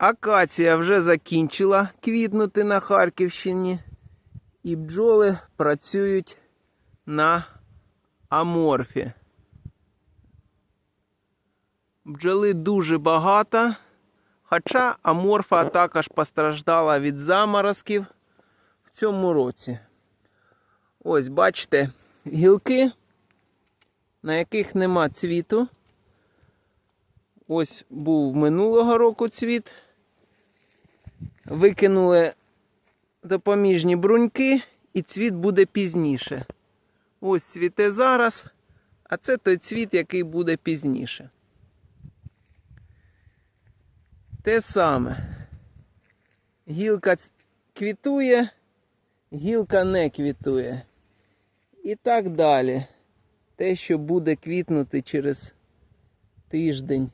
Акація вже закінчила квітнути на Харківщині, і бджоли працюють на аморфі. Бджоли дуже багато, хоча аморфа також постраждала від заморозків в цьому році. Ось бачите, гілки, на яких нема цвіту. Ось був минулого року цвіт. Викинули допоміжні бруньки, і цвіт буде пізніше. Ось цвіте зараз, а це той цвіт, який буде пізніше. Те саме. Гілка квітує, гілка не квітує. І так далі. Те, що буде квітнути через тиждень.